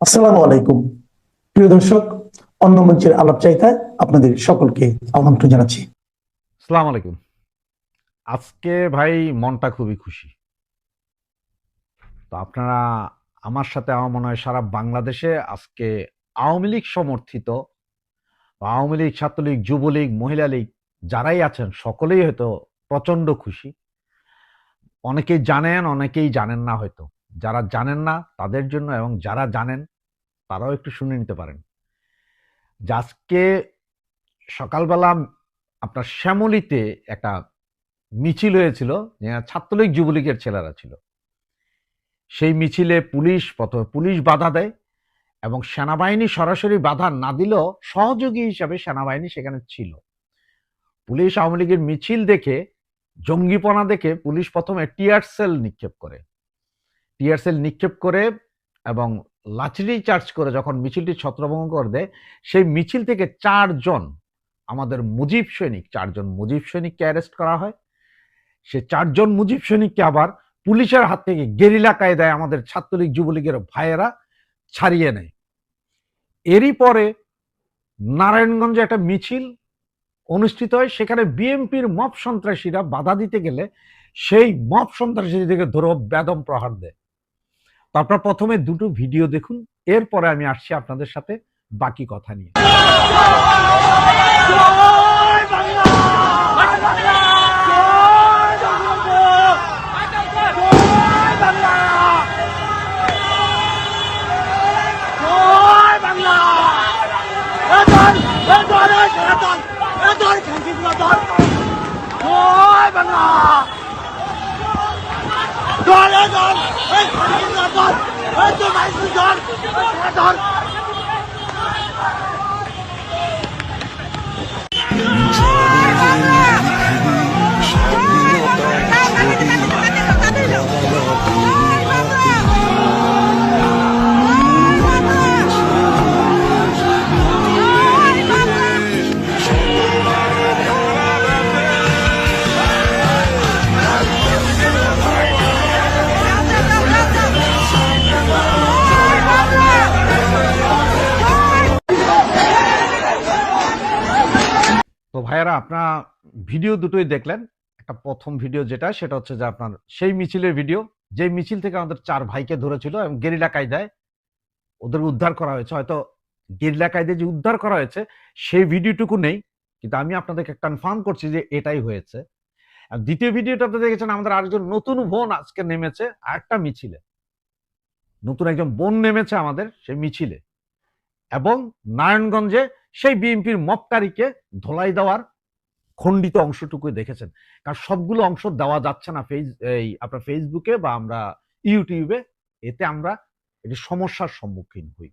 আসসালামু আলাইকুম। প্রিয় দর্শক, অন্য মঞ্চের আলাপ চাইতায় আপনাদের সকলকে আমন্ত্রণ জানাচ্ছি। সালাম আলাইকুম। আজকে ভাই মনটা খুবই খুশি। তো আপনারা আমার সাথে আমার মনে হয় সারা বাংলাদেশে আজকে আওয়ামী লীগ সমর্থিত আওয়ামী লীগ, ছাত্রলীগ, যুবলীগ মহিলা লীগ যারাই আছেন, সকলেই হয়তো প্রচণ্ড খুশি। অনেকেই জানেন অনেকেই জানেন না হয়তো। যারা জানেন না তাদের জন্য এবং যারা জানেন, তারাও একটু শুনে নিতে পারেন। আজকে সকালবেলা আপনার শ্যামলিতে একটা মিছিল হয়েছিল ছাত্রলীগ যুবলীগের ছেলেরা ছিল। সেই মিছিলে পুলিশ প্রথমে পুলিশ বাধা দেয় এবং সেনাবাহিনী সরাসরি বাধা না দিলেও সহযোগী হিসাবে সেনাবাহিনী সেখানে ছিল। পুলিশ আওয়ামী লীগের মিছিল দেখে, জঙ্গিপনা দেখে পুলিশ প্রথমে টিয়ার সেল নিক্ষেপ করে। টিয়ার সেল নিক্ষেপ করে এবং লাঠি চার্জ করে যখন মিছিলটি ছত্রভঙ্গ করে দেয়, সেই মিছিল থেকে চারজন আমাদের মুজিব সৈনিক চারজন মুজিব সৈনিককে অ্যারেস্ট করা হয়। সে চারজন মুজিব সৈনিককে আবার পুলিশের হাত থেকে গেরিলা কায়দায় আমাদের ছাত্রলীগ যুবলীগের ভাইয়েরা ছাড়িয়ে নেয়। এরই পরে নারায়ণগঞ্জে একটা মিছিল অনুষ্ঠিত হয়, সেখানে বিএনপির মব সন্ত্রাসীরা বাধা দিতে গেলে সেই মব সন্ত্রাসীদেরকে ধরো বেদম প্রহার দেয়। আপনারা প্রথমে দুটো ভিডিও দেখুন এরপরে আমি আসছি আপনাদের সাথে বাকি কথা নিয়ে। ভিডিও দুটোই দেখলেন। একটা প্রথম ভিডিও যেটা, সেটা হচ্ছে যে আপনার সেই মিছিলের ভিডিও। যে মিছিল থেকে আমাদের চার ভাইকে ধরেছিল এবং গেরিলা কায়দায় ওদের উদ্ধার করা হয়েছে। হয়তো গেরিলা কায়দায় যে উদ্ধার করা হয়েছে, সেই ভিডিওটুকু নেই। কিন্তু আমি আপনাদেরকে কনফার্ম করছি যে এটাই হয়েছে। দ্বিতীয় ভিডিওটা আপনি দেখেছেন, আমাদের আরেকজন নতুন বোন আজকে নেমেছে আরেকটা মিছিলে। নতুন একজন বোন নেমেছে আমাদের সেই মিছিলে। এবং নারায়ণগঞ্জে সেই বিএনপির মপকারীকে ধোলাই দেওয়ার খণ্ডিত অংশটুকু দেখেছেন। কারণ সবগুলো অংশ দেওয়া যাচ্ছে না ফেস, এই আপনার ফেসবুকে বা আমরা ইউটিউবে এতে আমরা এটি সমস্যার সম্মুখীন হই।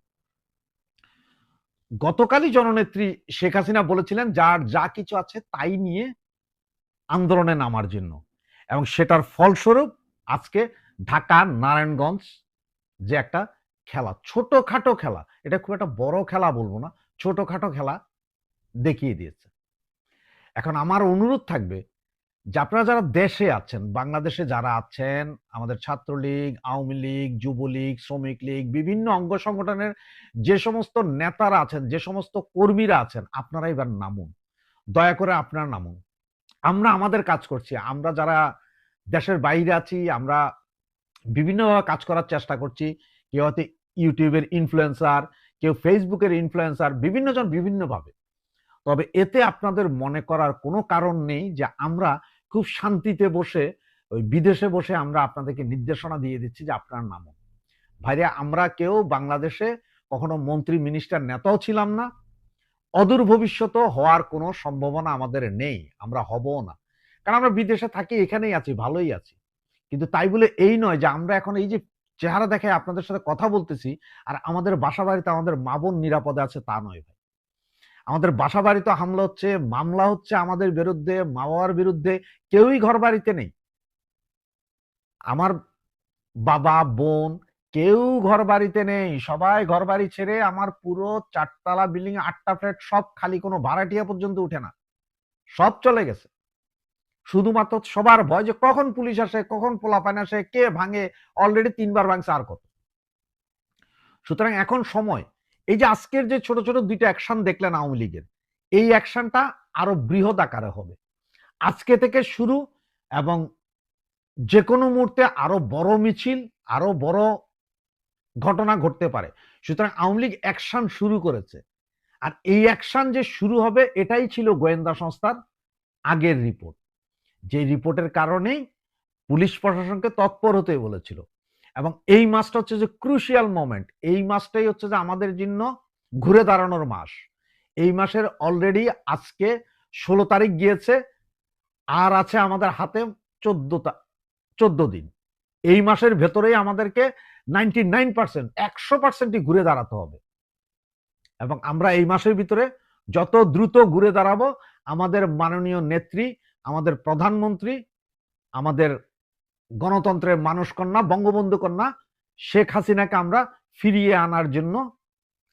গতকালই জননেত্রী শেখ হাসিনা বলেছিলেন, যার যা কিছু আছে তাই নিয়ে আন্দোলনে নামার জন্য। এবং সেটার ফলস্বরূপ আজকে ঢাকা, নারায়ণগঞ্জ যে একটা খেলা, ছোটখাটো খেলা, এটা খুব একটা বড় খেলা বলব না, ছোটখাটো খেলা দেখিয়ে দিয়েছে। এখন আমার অনুরোধ থাকবে যে আপনারা যারা দেশে আছেন, বাংলাদেশে যারা আছেন, আমাদের ছাত্রলীগ, আওয়ামী লীগ, যুবলীগ, শ্রমিক লীগ, বিভিন্ন অঙ্গ সংগঠনের যে সমস্ত নেতারা আছেন, যে সমস্ত কর্মীরা আছেন, আপনারা এবার নামুন। দয়া করে আপনারা নামুন। আমরা আমাদের কাজ করছি। আমরা যারা দেশের বাইরে আছি, আমরা বিভিন্নভাবে কাজ করার চেষ্টা করছি। কেউ হয়তো ইউটিউবের ইনফ্লুয়েন্সার কেউ ফেসবুকের ইনফ্লুয়েন্সার বিভিন্নজন বিভিন্নভাবে। তবে এতে আপনাদের মনে করার কোনো কারণ নেই যে আমরা খুব শান্তিতে বসে, ওই বিদেশে বসে আমরা আপনাদেরকে নির্দেশনা দিয়ে দিচ্ছি যে আপনার নামও। ভাইরা আমরা কেউ বাংলাদেশে কখনো মন্ত্রী মিনিস্টার নেতাও ছিলাম না। অদূর ভবিষ্যতও হওয়ার কোনো সম্ভাবনা আমাদের নেই, আমরা হবও না। কারণ আমরা বিদেশে থাকি, এখানেই আছি, ভালোই আছি। কিন্তু তাই বলে এই নয় যে আমরা এখন এই যে চেহারা দেখে আপনাদের সাথে কথা বলতেছি, আর আমাদের বাসা বাড়িতে আমাদের মা বোন নিরাপদে আছে তা নয় ভাই। আমাদের বাসা বাড়িতে হামলা হচ্ছে, মামলা হচ্ছে আমাদের বিরুদ্ধে, মা বাবার বিরুদ্ধে, কেউই ঘর বাড়িতে নেই। আমার বাবা, বোন, কেউ ঘর বাড়িতে নেই। সবাই ঘর বাড়ি ছেড়ে আমার পুরো চারতলা বিল্ডিং, আটটা ফ্ল্যাট সব খালি, কোনো ভাড়াটিয়া পর্যন্ত উঠে না। সব চলে গেছে। শুধুমাত্র সবার ভয় যে কখন পুলিশ আসে, কখন পোলাপান আসে, কে ভাঙে অলরেডি তিনবার ভাঙছে আর কত। সুতরাং এখন সময়। এই যে আজকের যে ছোট ছোট দুইটা অ্যাকশন দেখলেন আওয়ামী লীগের, এই অ্যাকশনটা আরও বৃহৎ আকারে হবে। আজকে থেকে শুরু এবং যে কোনো মুহূর্তে আরও বড় মিছিল, আরও বড় ঘটনা ঘটতে পারে। সুতরাং আওয়ামী লীগ অ্যাকশন শুরু করেছে। আর এই অ্যাকশন যে শুরু হবে, এটাই ছিল গোয়েন্দা সংস্থার আগের রিপোর্ট যে রিপোর্টের কারণেই পুলিশ প্রশাসনকে তৎপর হতে বলেছিল। এবং এই মাসটা হচ্ছে যে ক্রুশিয়াল মোমেন্ট এই মাসটাই হচ্ছে যে আমাদের জন্য ঘুরে দাঁড়ানোর মাস। এই মাসের অলরেডি আজকে ষোলো তারিখ গিয়েছে, আর আছে আমাদের হাতে চোদ্দ চোদ্দ দিন। এই মাসের ভেতরেই আমাদেরকে নাইনটি নাইন পার্সেন্ট একশো পার্সেন্টই ঘুরে দাঁড়াতে হবে। এবং আমরা এই মাসের ভিতরে যত দ্রুত ঘুরে দাঁড়াবো, আমাদের মাননীয় নেত্রী, আমাদের প্রধানমন্ত্রী, আমাদের গণতন্ত্রের মানুষ কন্যা, বঙ্গবন্ধু কন্যা, শেখ হাসিনাকে আমরা ফিরিয়ে আনার জন্য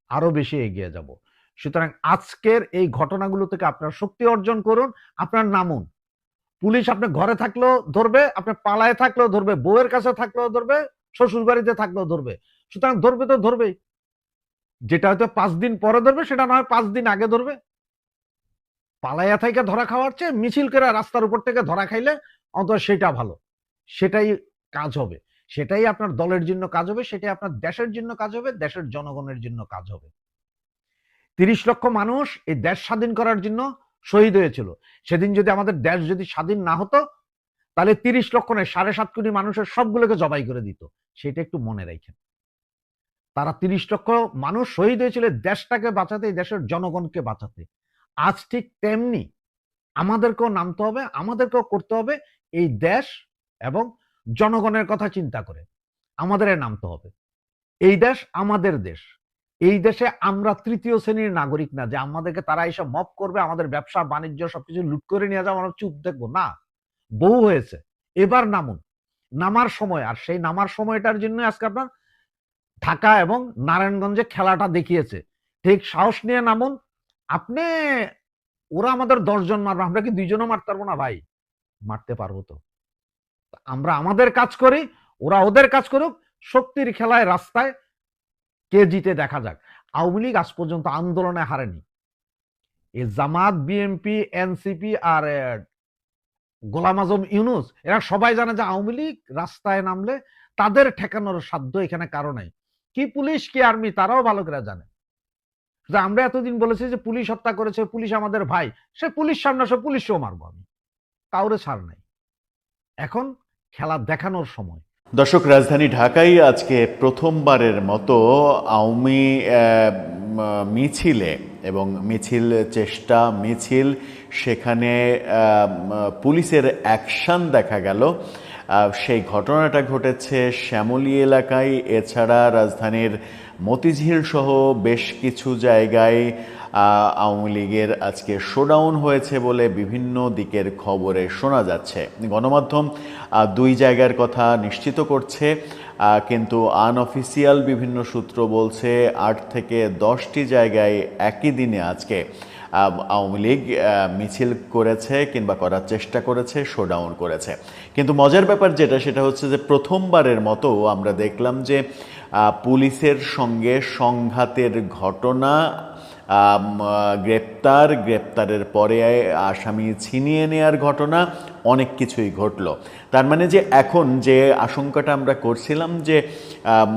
আরও বেশি এগিয়ে যাব। সুতরাং আজকের এই ঘটনাগুলো থেকে আপনার শক্তি অর্জন করুন, আপনার নামুন। পুলিশ আপনি ঘরে থাকলেও ধরবে, আপনি পালায় থাকলেও ধরবে, বউয়ের কাছে থাকলেও ধরবে শ্বশুর বাড়িতে থাকলেও ধরবে। সুতরাং ধরবে তো ধরবেই। যেটা হয়তো পাঁচ দিন পরে ধরবে, সেটা না হয় পাঁচ দিন আগে ধরবে। পালাইয়া থেকে ধরা খাওয়ার চেয়ে মিছিল করে রাস্তার উপর থেকে ধরা খাইলে অন্তত সেটা ভালো। সেটাই কাজ হবে। সেটাই আপনার দলের জন্য কাজ হবে, সেটাই আপনার দেশের জন্য কাজ হবে, দেশের জনগণের জন্য কাজ হবে। তিরিশ লক্ষ মানুষ এই দেশ স্বাধীন করার জন্য শহীদ হয়েছিল। সেদিন যদি আমাদের দেশ যদি স্বাধীন না হতো, তাহলে তিরিশ লক্ষ নয়, সাড়ে সাত কোটি মানুষের সবগুলোকে জবাই করে দিত। সেটা একটু মনে রাখেন। তারা তিরিশ লক্ষ মানুষ শহীদ হয়েছিল দেশটাকে বাঁচাতে দেশের জনগণকে বাঁচাতে। আজ ঠিক তেমনি আমাদেরকেও নামতে হবে, আমাদেরকেও করতে হবে, এই দেশ এবং জনগণের কথা চিন্তা করে। আমাদের নামতে হবে। এই দেশ আমাদের দেশ। এই দেশে আমরা তৃতীয় শ্রেণির নাগরিক না যে আমাদেরকে তারা এসব মপ করবে, আমাদের ব্যবসা, বাণিজ্য, সবকিছু লুট করে নিয়ে যাব আমরা চুপ দেখব না, বহু হয়েছে। এবার নামুন। নামার সময়, আর সেই নামার সময়টার জন্য আজকে আপনার ঢাকা এবং নারায়ণগঞ্জে খেলাটা দেখিয়েছে। ঠিক সাহস নিয়ে নামুন। আপনি, ওরা আমাদের দশজন মারবে, আমরা কি দুইজনও মারতে পারব না? ভাই, মারতে পারব তো। আমরা আমাদের কাজ করি, ওরা ওদের কাজ করুক, শক্তির খেলায় রাস্তায় কে জিতে দেখা যাক। আওয়ামী লীগ আজ পর্যন্ত আন্দোলনে হারেনি। এই জামাত বিএনপি এনসিপি আর গোলাম আজম ইউনুস, এরা সবাই জানে যে আওয়ামী লীগ রাস্তায় নামলে তাদের ঠেকানোর সাধ্য এখানে কারও নাই। কি পুলিশ, কি আর্মি, তারাও ভালো করে জানে। যে আমরা এতদিন বলেছি যে পুলিশ হত্যা করেছে, পুলিশ আমাদের ভাই, সে পুলিশ সামনে আসে পুলিশও মারবো আমি। কাউরে ছাড় নাই। এখন খেলা দেখানোর সময়। দর্শক, রাজধানী ঢাকায় আজকে প্রথমবারের মতো আওয়ামী মিছিলে এবং মিছিল চেষ্টা, মিছিল, সেখানে পুলিশের অ্যাকশন দেখা গেল। সেই ঘটনাটা ঘটেছে শ্যামলী এলাকায়। এছাড়া রাজধানীর মতিঝিল সহ বেশ কিছু জায়গায় আওয়ামী লীগের আজকে শোডাউন হয়েছে বলে বিভিন্ন দিকের খবরে শোনা যাচ্ছে। গণমাধ্যম দুই জায়গার কথা নিশ্চিত করছে। কিন্তু আনঅফিসিয়াল বিভিন্ন সূত্র বলছে আট থেকে দশটি জায়গায় একই দিনে আজকে আওয়ামী লীগ মিছিল করেছে কিংবা করার চেষ্টা করেছে শোডাউন করেছে। কিন্তু মজার ব্যাপার যেটা, সেটা হচ্ছে যে প্রথমবারের মতো আমরা দেখলাম যে পুলিশের সঙ্গে সংঘাতের ঘটনা গ্রেপ্তার, গ্রেপ্তারের পরে আসামি ছিনিয়ে নেওয়ার ঘটনা, অনেক কিছুই ঘটল। তার মানে যে এখন যে আশঙ্কাটা আমরা করছিলাম যে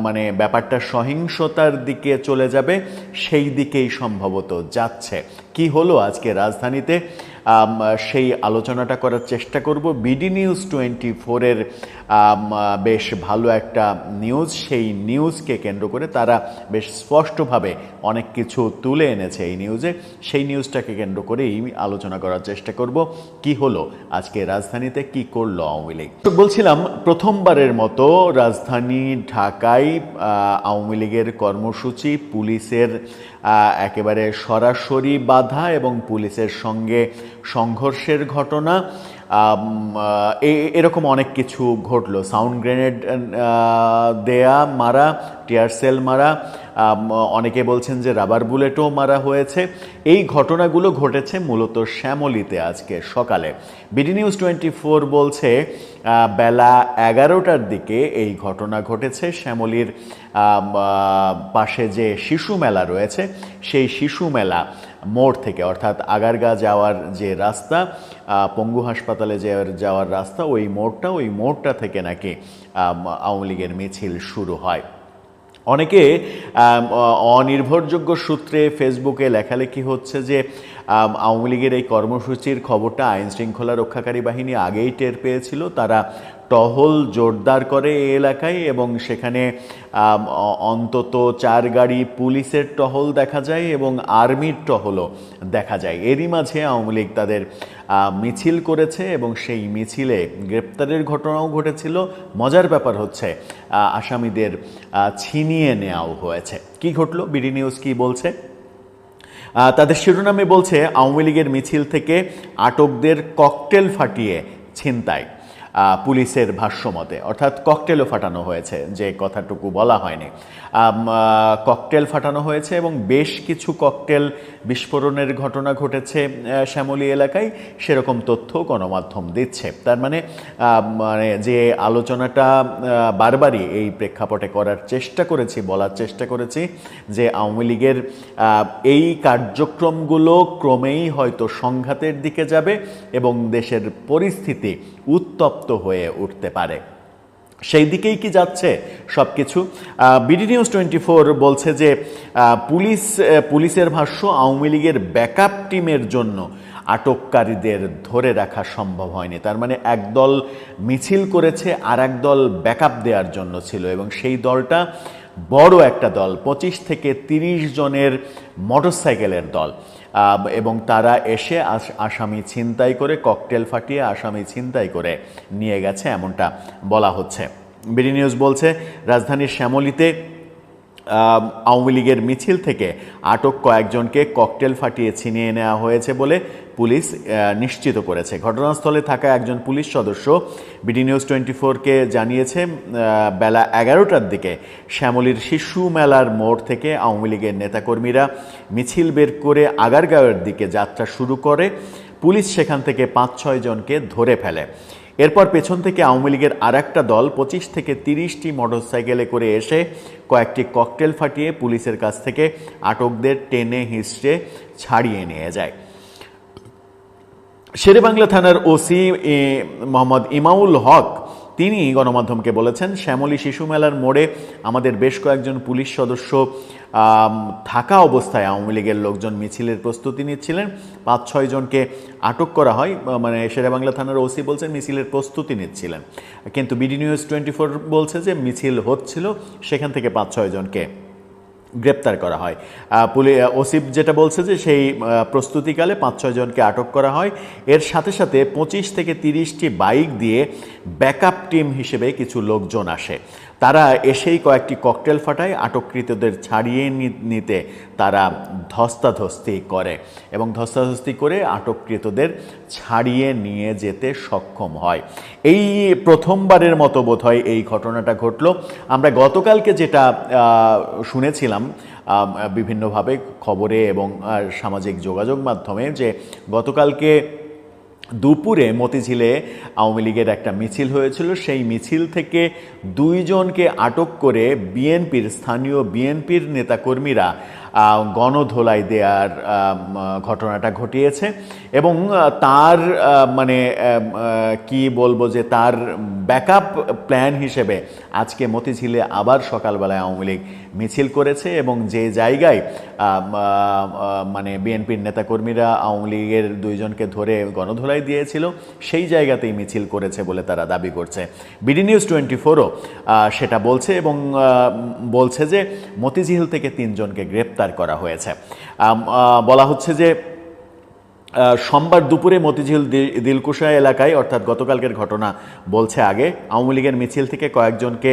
মানে ব্যাপারটা সহিংসতার দিকে চলে যাবে, সেই দিকেই সম্ভবত যাচ্ছে। কি হলো আজকে রাজধানীতে? সেই আলোচনাটা করার চেষ্টা করব। বিডি নিউজ টোয়েন্টি ফোরের বেশ ভালো একটা নিউজ সেই নিউজকে কেন্দ্র করে তারা বেশ স্পষ্টভাবে অনেক কিছু তুলে এনেছে এই নিউজে সেই নিউজটাকে কেন্দ্র করেই আলোচনা করার চেষ্টা করব। কি হলো? আজকে রাজধানীতে কি করল আওয়ামী লীগ? বলছিলাম, প্রথমবারের মতো রাজধানী ঢাকায় আওয়ামী লীগের কর্মসূচি, পুলিশের একেবারে সরাসরি বাধা এবং পুলিশের সঙ্গে সংঘর্ষের ঘটনা। এরকম অনেক কিছু ঘটলো। সাউন্ড গ্রেনেড দেয়া মারা, টিয়ার সেল মারা অনেকে বলছেন যে রাবার বুলেটও মারা হয়েছে। এই ঘটনাগুলো ঘটেছে মূলত শ্যামলিতে আজকে সকালে। বিডি নিউজ টোয়েন্টি ফোর বলছে বেলা এগারোটার দিকে এই ঘটনা ঘটেছে। শ্যামলির পাশে যে শিশু মেলা রয়েছে, সেই শিশু মেলা মোড় থেকে, অর্থাৎ আগারগা যাওয়ার যে রাস্তা পঙ্গু হাসপাতালে যাওয়ার যাওয়ার রাস্তা, ওই মোড়টা ওই মোড়টা থেকে নাকি আওয়ামী লীগের মিছিল শুরু হয়। অনেকে অনির্ভরযোগ্য সূত্রে ফেসবুকে লেখালেখি হচ্ছে যে আওয়ামী লীগের এই কর্মসূচির খবরটা আইন শৃঙ্খলা রক্ষাকারী বাহিনী আগেই টের পেয়েছিল। তারা টহল জোরদার করে এই এলাকায় এবং সেখানে অন্তত চার গাড়ি পুলিশের টহল দেখা যায় এবং আর্মির টহলও দেখা যায়। এরই মাঝে আওয়ামী লীগ তাদের মিছিল করেছে এবং সেই মিছিলে গ্রেপ্তারের ঘটনাও ঘটেছিল। মজার ব্যাপার হচ্ছে আসামিদের ছিনিয়ে নেওয়াও হয়েছে। কি ঘটলো? বিডি নিউজ কি বলছে? তাদের শিরোনামে বলছে আওয়ামী লীগের মিছিল থেকে আটকদের ককটেল ফাটিয়ে ছিনতাই। পুলিশের ভাষ্যমতে। অর্থাৎ ককটেলও ফাটানো হয়েছে, যে কথাটুকু বলা হয়নি। ককটেল ফাটানো হয়েছে এবং বেশ কিছু ককটেল বিস্ফোরণের ঘটনা ঘটেছে শ্যামলী এলাকায়। সেরকম তথ্য গণমাধ্যম দিচ্ছে। তার মানে মানে যে আলোচনাটা বারবারই এই প্রেক্ষাপটে করার চেষ্টা করেছি, বলার চেষ্টা করেছি, যে আওয়ামী লীগের এই কার্যক্রমগুলো ক্রমেই হয়তো সংঘাতের দিকে যাবে এবং দেশের পরিস্থিতি উত্তপ্ত হয়ে উঠতে পারে। সেই দিকেই কি যাচ্ছে সব কিছু বিডি নিউজ টোয়েন্টি ফোর বলছে যে পুলিশ পুলিশের ভাষ্য, আওয়ামী লীগের ব্যাকআপ টিমের জন্য আটককারীদের ধরে রাখা সম্ভব হয়নি। তার মানে একদল মিছিল করেছে আর একদল ব্যাকআপ দেওয়ার জন্য ছিল এবং সেই দলটা বড় একটা দল, পঁচিশ থেকে তিরিশ জনের মোটরসাইকেলের দল। এবং তারা এসে আস- আসামি ছিনতাই করে, ককটেল ফাটিয়ে আসামি ছিনতাই করে নিয়ে গেছে, এমনটা বলা হচ্ছে। বিডি নিউজ বলছে, রাজধানীর শ্যামলীতে আওয়ামী লীগের মিছিল থেকে আটক কয়েকজনকে ককটেল ফাটিয়ে ছিনিয়ে নেওয়া হয়েছে বলে পুলিশ নিশ্চিত করেছে। ঘটনাস্থলে থাকা একজন পুলিশ সদস্য বিডি নিউজ টোয়েন্টি ফোরকে জানিয়েছে বেলা এগারোটার দিকে শ্যামলীর শিশু মেলার মোড় থেকে আওয়ামী লীগের নেতাকর্মীরা মিছিল বের করে আগারগাঁওয়ের দিকে যাত্রা শুরু করে। পুলিশ সেখান থেকে পাঁচ ছয় জনকে ধরে ফেলে। এরপর পেছন থেকে আওয়ামী লীগের আর একটা দল পঁচিশ থেকে তিরিশটি মোটরসাইকেলে করে এসে কয়েকটি ককটেল ফাটিয়ে পুলিশের কাছ থেকে আটকদের টেনে হিঁচড়ে ছাড়িয়ে নিয়ে যায়। শেরেবাংলা থানার ওসি মোহাম্মদ ইমাউল হক তিনি গণমাধ্যমকে বলেছেন, শ্যামলী শিশু মেলার মোড়ে আমাদের বেশ কয়েকজন পুলিশ সদস্য থাকা অবস্থায় আওয়ামী লীগের লোকজন মিছিলের প্রস্তুতি নিচ্ছিলেন। পাঁচ, ছয় জনকে আটক করা হয় মানে শেরেবাংলা থানার ওসি বলছেন মিছিলের প্রস্তুতি নিচ্ছিলেন। কিন্তু বিডি নিউজ টোয়েন্টি ফোর বলছে যে মিছিল হচ্ছিল, সেখান থেকে পাঁচ, ছয় জনকে গ্রেপ্তার করা হয়। পুলি ওসিফ যেটা বলছে যে সেই প্রস্তুতিকালে পাঁচ ছয়জনকে আটক করা হয়। এর সাথে সাথে পঁচিশ থেকে তিরিশটি বাইক দিয়ে ব্যাকআপ টিম হিসেবে কিছু লোকজন আসে। তারা এসেই কয়েকটি ককটেল ফাটায়, আটককৃতদের ছাড়িয়ে নিতে তারা ধস্তাধস্তি করে এবং ধস্তাধস্তি করে আটককৃতদের ছাড়িয়ে নিয়ে যেতে সক্ষম হয়। এই প্রথমবারের মতো বোধহয় এই ঘটনাটা ঘটলো। আমরা গতকালকে যেটা শুনেছিলাম বিভিন্নভাবে খবরে এবং সামাজিক যোগাযোগ মাধ্যমে যে গতকালকে দুপুরে মতিঝিলে আওয়ামী লীগের একটা মিছিল হয়েছিল। সেই মিছিল থেকে দুইজনকে আটক করে বিএনপির স্থানীয় বিএনপির নেতাকর্মীরা গণধোলাই দেওয়ার ঘটনাটা ঘটিয়েছে এবং তার মানে কি বলব যে তার ব্যাকআপ প্ল্যান হিসেবে আজকে মতিঝিলে আবার সকালবেলায় আওয়ামী লীগ মিছিল করেছে এবং যে জায়গায় মানে বিএনপির নেতাকর্মীরা আওয়ামী লীগের দুইজনকে ধরে গণধোলাই দিয়েছিল, সেই জায়গাতেই মিছিল করেছে বলে তারা দাবি করছে। বিডি নিউজ টোয়েন্টি ফোরও সেটা বলছে এবং বলছে যে মতিঝিল থেকে তিনজনকে গ্রেপ্তার করা হয়েছে। বলা হচ্ছে যে সোমবার দুপুরে মতিঝিল দিলকুশা এলাকায়, অর্থাৎ গতকালকের ঘটনা বলছে আগে, আওয়ামী লীগের মিছিল থেকে কয়েকজনকে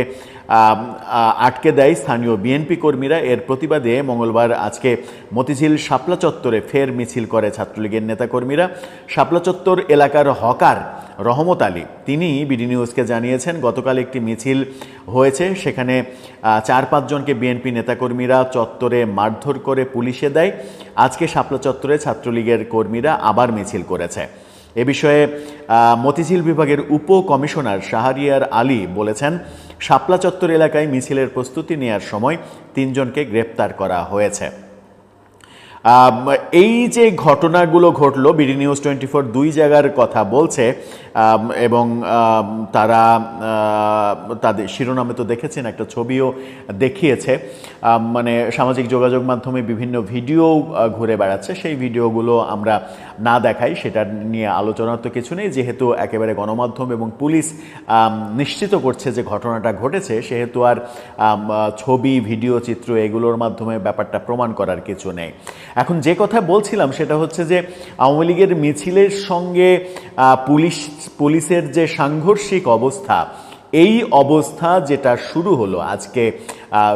আটকে দেয় স্থানীয় বিএনপি কর্মীরা। এর প্রতিবাদে মঙ্গলবার আজকে মতিঝিল শাপলা চত্বরে ফের মিছিল করে ছাত্রলীগের নেতাকর্মীরা। শাপলা চত্বর এলাকার হকার রহমত আলী। তিনি বিডি নিউজকে জানিয়েছেন, গতকাল একটি মিছিল হয়েছে, সেখানে চার পাঁচজনকে বিএনপি নেতাকর্মীরা চত্বরে মারধর করে পুলিশে দেয়। আজকে শাপলা চত্বরে ছাত্রলীগের কর্মীরা আবার মিছিল করেছে। এ বিষয়ে মতিঝিল বিভাগের উপ কমিশনার শাহরিয়ার আলী বলেছেন, শাপলা চত্বর এলাকায় মিছিলের প্রস্তুতি নেওয়ার সময় তিনজনকে গ্রেপ্তার করা হয়েছে। এই যে ঘটনাগুলো ঘটলো, বিডি নিউজ টোয়েন্টি ফোর দুই জায়গার কথা বলছে এবং তারা তাদের শিরোনামে তো দেখেছেন, একটা ছবিও দেখিয়েছে। মানে সামাজিক যোগাযোগ মাধ্যমে বিভিন্ন ভিডিও ঘুরে বেড়াচ্ছে। সেই ভিডিওগুলো আমরা না দেখাই, সেটা নিয়ে আলোচনার তো কিছু নেই। যেহেতু একেবারে গণমাধ্যম এবং পুলিশ নিশ্চিত করছে যে ঘটনাটা ঘটেছে, সেহেতু আর ছবি, ভিডিও, চিত্র এগুলোর মাধ্যমে ব্যাপারটা প্রমাণ করার কিছু নেই। এখন যে কথা বলছিলাম সেটা হচ্ছে যে আওয়ামী লীগের মিছিলের সঙ্গে পুলিশ, পুলিশের যে সাংঘর্ষিক অবস্থা, এই অবস্থা যেটা শুরু হলো, আজকে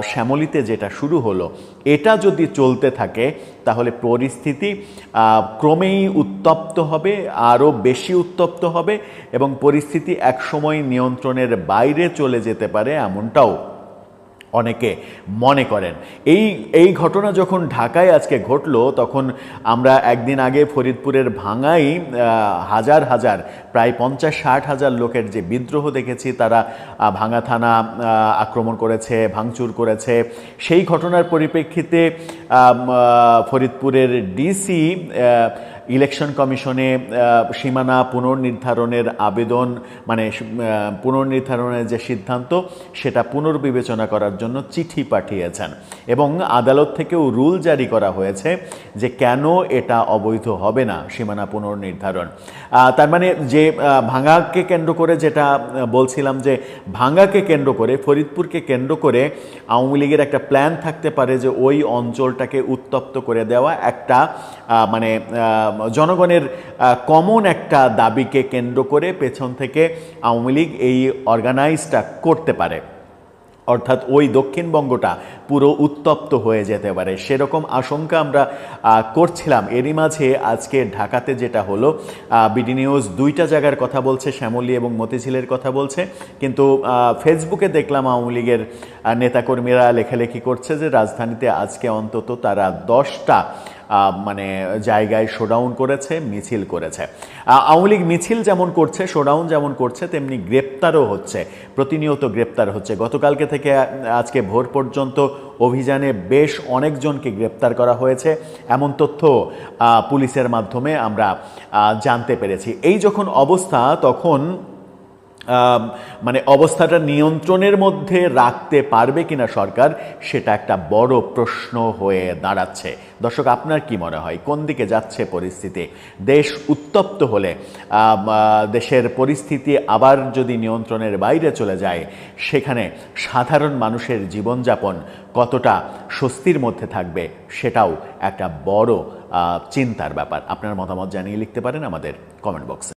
শ্যামলীতে যেটা শুরু হলো, এটা যদি চলতে থাকে, তাহলে পরিস্থিতি ক্রমেই উত্তপ্ত হবে, আরও বেশি উত্তপ্ত হবে এবং পরিস্থিতি একসময় নিয়ন্ত্রণের বাইরে চলে যেতে পারে এমনটাও অনেকে মনে করেন। এই এই ঘটনা যখন ঢাকায় আজকে ঘটলো, তখন আমরা একদিন আগে ফরিদপুরের ভাঙাই হাজার হাজার, প্রায় পঞ্চাশ, ষাট হাজার লোকের যে বিদ্রোহ দেখেছি, তারা ভাঙা থানা আক্রমণ করেছে, ভাঙচুর করেছে। সেই ঘটনার পরিপ্রেক্ষিতে ফরিদপুরের ডিসি ইলেকশন কমিশনে সীমানা পুনর্নির্ধারণের আবেদন মানে পুনর্নির্ধারণের যে সিদ্ধান্ত, সেটা পুনর্বিবেচনা করার জন্য চিঠি পাঠিয়েছেন। এবং আদালত থেকেও রুল জারি করা হয়েছে যে কেন এটা অবৈধ হবে না, সীমানা পুনর্নির্ধারণ। তার মানে যে ভাঙাকে কেন্দ্র করে যেটা বলছিলাম যে ভাঙাকে কেন্দ্র করে, ফরিদপুরকে কেন্দ্র করে আওয়ামী লীগের একটা প্ল্যান থাকতে পারে যে ওই অঞ্চলটাকে উত্তপ্ত করে দেওয়া একটা মানে জনগণের কমন একটা দাবিকে কেন্দ্র করে পেছন থেকে আওয়ামী লীগ এই অর্গানাইজটা করতে পারে। অর্থাৎ ওই দক্ষিণবঙ্গটা পুরো উত্তপ্ত হয়ে যেতে পারে। সেরকম আশঙ্কা আমরা করছিলাম। এরই মাঝে আজকে ঢাকাতে যেটা হলো বিডি নিউজ দুইটা জায়গার কথা বলছে, শ্যামলী এবং মতিঝিলের কথা বলছে। কিন্তু ফেসবুকে দেখলাম আওয়ামী লীগের নেতাকর্মীরা লেখালেখি করছে যে, রাজধানীতে আজকে অন্তত তারা দশটা মানে জায়গায় শোডাউন করেছে, মিছিল করেছে। আওয়ামী লীগ মিছিল যেমন করছে শোডাউন যেমন করছে, তেমনি গ্রেপ্তারও হচ্ছে। প্রতিনিয়ত গ্রেপ্তার হচ্ছে। গতকালকে থেকে আজকে ভোর পর্যন্ত অভিযানে বেশ অনেকজনকে গ্রেপ্তার করা হয়েছে। এমন তথ্য পুলিশের মাধ্যমে আমরা জানতে পেরেছি। এই যখন অবস্থা, তখন মানে অবস্থাটা নিয়ন্ত্রণের মধ্যে রাখতে পারবে কিনা সরকার, সেটা একটা বড় প্রশ্ন হয়ে দাঁড়াচ্ছে। দর্শক, আপনার কি মনে হয়? কোন দিকে যাচ্ছে পরিস্থিতি? দেশ উত্তপ্ত হলে দেশের পরিস্থিতি আবার যদি নিয়ন্ত্রণের বাইরে চলে যায়, সেখানে সাধারণ মানুষের জীবনযাপন কতটা স্বস্তির মধ্যে থাকবে, সেটাও একটা বড় চিন্তার ব্যাপার। আপনার মতামত জানিয়ে লিখতে পারেন আমাদের কমেন্ট বক্সে